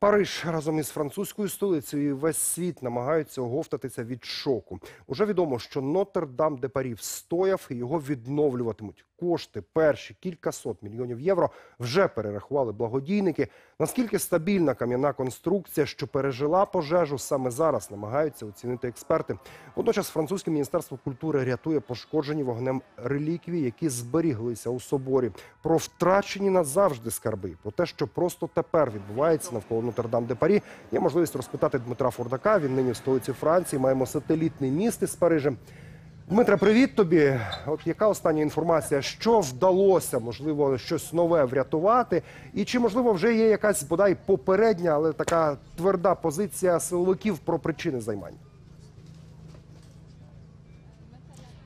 Париж разом із французькою столицею і весь світ намагаються оговтатися від шоку. Уже відомо, що Нотр-Дам де Парі встояв і його відновлюватимуть. Кошти перші кількасот мільйонів євро вже перерахували благодійники. Наскільки стабільна кам'яна конструкція, що пережила пожежу, саме зараз намагаються оцінити експерти. Водночас французьке міністерство культури рятує пошкоджені вогнем реліквії, які зберіглися у соборі. Про втрачені назавжди скарби, про те, що просто тепер відбувається навколо Нотр-Дам де Парі. Є можливість розпитати Дмитра Фурдака. Він нині в столиці Франції. Маємо сателітний міст із Парижем. Дмитре, привіт тобі. От яка остання інформація? Що вдалося, можливо, щось нове врятувати? І чи можливо вже є якась бодай попередня, але така тверда позиція силовиків про причини займання?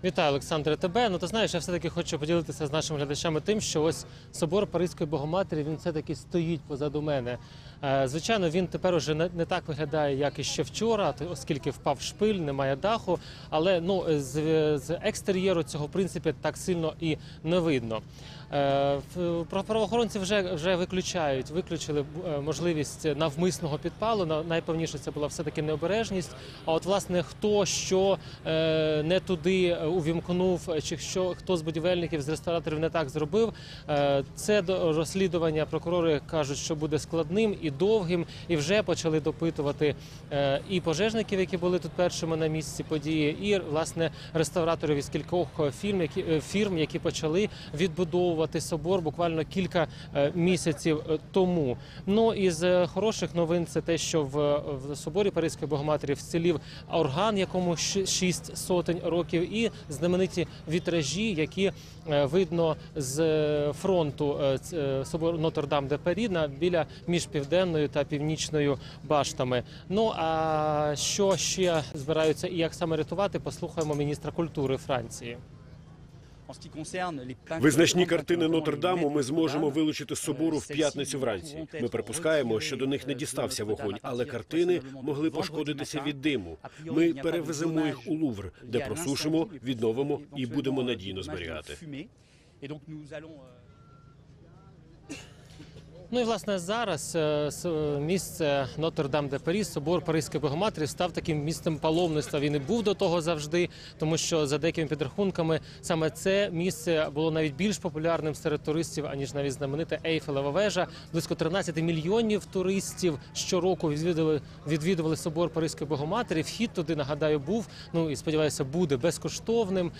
Вітаю, Олександре, тебе. Ну ти знаєш, я все-таки хочу поділитися з нашими глядачами тим, що ось собор Паризької Богоматері він все-таки стоїть позаду мене. Е, Звичайно, він тепер уже не, так виглядає, як і ще вчора, оскільки впав шпиль, немає даху. Але ну з, з екстер'єру цього в принципі так сильно і не видно. Е, Правоохоронці вже вже виключають, виключили е, можливість навмисного підпалу. На- Найпевніше це була все таки необережність. А от власне хто що не туди увімкнув, е, чи що хто з будівельників з рестораторів не так зробив. е, Це розслідування прокурори кажуть, що буде складним і довгим, і вже почали допитувати е, і пожежників, які були тут першими на місці події, і власне реставраторів із кількох фірм, які фірм, які почали відбудовувати собор буквально кілька місяців тому. Ну із е, хороших новин це те, що в, в соборі Паризької Богоматері вцілів орган, якому щ- шість сотень років, і знамениті вітражі, які е, видно з е, фронту е, собору Нотр-Дам де Парі біля між південною та північною баштами. Ну а що ще збираються і як саме рятувати, послухаємо міністра культури Франції. Визначні картини Нотр-Даму ми зможемо вилучити з собору в п'ятницю вранці. Ми припускаємо, що до них не дістався вогонь, але картини могли пошкодитися від диму. Ми перевеземо їх у Лувр, де просушимо, відновимо і будемо надійно зберігати. Ну і власне зараз е, е, місце Нотр-Дам де Парі, собор Паризької Богоматері, став таким місцем паломництва. Він і був до того завжди, тому що за деякими підрахунками саме це місце було навіть більш популярним серед туристів, аніж навіть знаменита Ейфелева вежа. Близько 13 мільйонів туристів щороку відвідували, відвідували собор Паризької Богоматері. Вхід туди нагадаю був. Ну і сподіваюся, буде безкоштовним.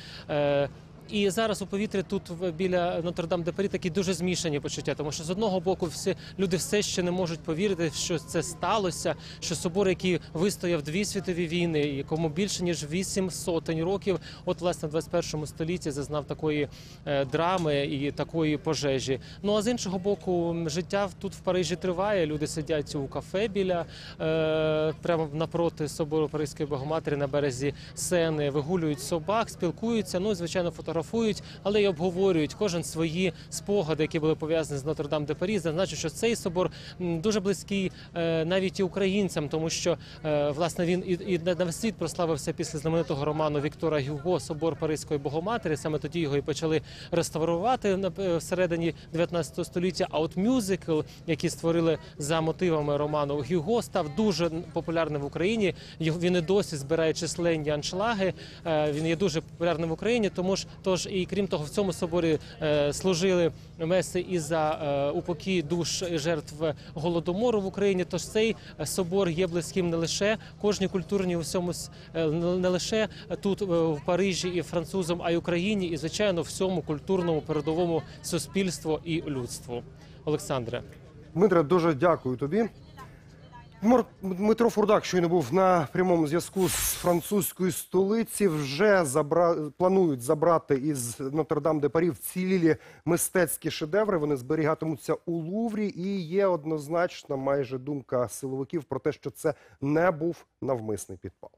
І зараз у повітрі тут біля Нотр-Дам де Парі такі дуже змішані почуття, тому що з одного боку всі люди все ще не можуть повірити, що це сталося. Що собор, який вистояв дві світові війни, якому більше ніж вісім сотень років, от власне в 21 столітті зазнав такої е, драми і такої пожежі. Ну а з іншого боку, життя тут в Парижі триває. Люди сидять у кафе біля е, прямо напроти собору Паризької Богоматері на березі Сени, вигулюють собак, спілкуються. Ну і звичайно фотографують, але й обговорюють кожен свої спогади, які були пов'язані з Нотр-Дам де Парі. Зазначу, що цей собор дуже близький е, навіть і українцям, тому що е, власне він і, на весь світ прославився після знаменитого роману Віктора Гюго Собор Паризької Богоматері. Саме тоді його і почали реставрувати е, всередині 19 століття. А от мюзикл, який створили за мотивами роману Гюго, став дуже популярним в Україні. Він і досі збирає численні аншлаги. Він є дуже популярним в Україні. Тому ж тож і крім того, в цьому соборі е, служили меси і за е, упокій душ жертв голодомору в Україні. Тож цей собор є близьким не лише кожній культурній у всьому е, не лише тут в Парижі і французам, а й Україні, і звичайно всьому культурному передовому суспільству і людству. Олександре. Дмитре, дуже дякую тобі. Мор- Дмитро Фурдак щойно був на прямому зв'язку з французької столиці. Вже забра... планують забрати із Нотр-Дам де Парі вцілілі мистецькі шедеври. Вони зберігатимуться у Луврі. І є однозначна майже думка силовиків про те, що це не був навмисний підпал.